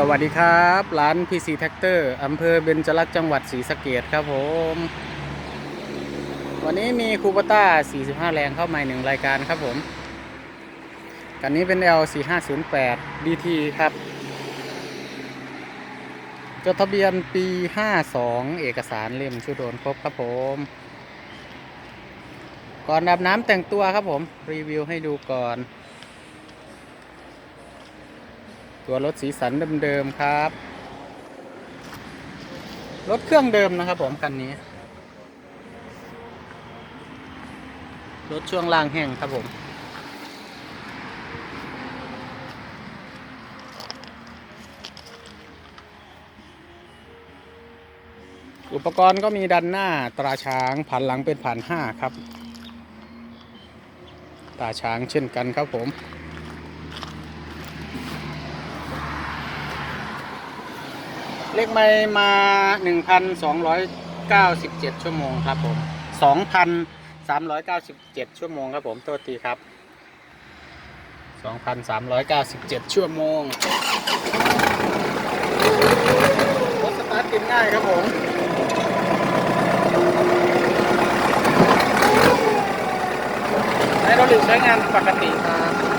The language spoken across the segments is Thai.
สวัสดีครับ ร้าน PC t r a c t o r อำเภอเบญจรักจังหวัดศรีสะเกดครับผม วันนี้มีคูปต้า 45 แรงเข้ามาหนึ่งรายการครับผมกันนี้เป็น L 4508 DT ครับ จดทะเบียนปี 52 เอกสารเล่มชุดโดนครบครับผม ก่อนอาบน้ำแต่งตัวครับผม รีวิวให้ดูก่อน ตัวรถสีสันเดิมๆครับ รถเครื่องเดิมนะครับผมคันนี้ รถช่วงล่างแห้งครับผม อุปกรณ์ก็มีดันหน้าตราช้างผ่านหลังเป็นผ่านห้าครับ ตราช้างเช่นกันครับผม เลขไม่มา 1,297 ชั่วโมงครับผม 2,397 ชั่วโมงครับผม โทษทีครับ 2,397 ชั่วโมงรถสตาร์ทติดง่ายครับผมไฮดรอลิกใช้งานปกติครับ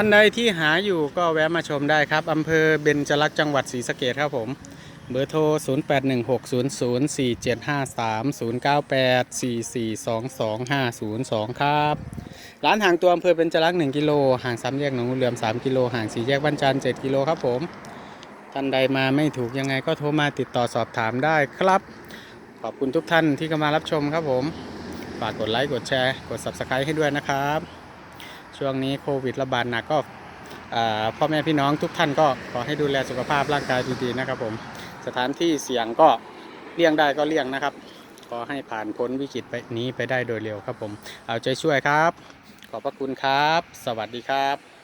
ท่านใดที่หาอยู่ก็แวะมาชมได้ครับอำเภอเบญจรักษ์จังหวัดศรีสะเกดครับผม เบอร์โทร 0816004753 0984422502 ครับ ร้านห่างตัวอำเภอเบญจรักษ์1กิโลห่างสามแยกหนองงูเหลือม 3 กิโลห่างสี่แยกบ้านจันทร์7กิโลครับผม ท่านใดมาไม่ถูกยังไงก็โทรมาติดต่อสอบถามได้ครับ ขอบคุณทุกท่านที่เข้ามารับชมครับผม ฝากกดไลค์กดแชร์ กด Subscribe ให้ด้วยนะครับ ช่วงนี้โควิดระบาดหนักก็พ่อแม่พี่น้องทุกท่านก็ขอให้ดูแลสุขภาพร่างกายดีๆนะครับผมสถานที่เสี่ยงก็เลี่ยงได้ก็เลี่ยงนะครับ ขอให้ผ่านพ้นวิกฤตไปนี้ไปได้โดยเร็วครับผม เอาใจช่วยครับ ขอบพระคุณครับ สวัสดีครับ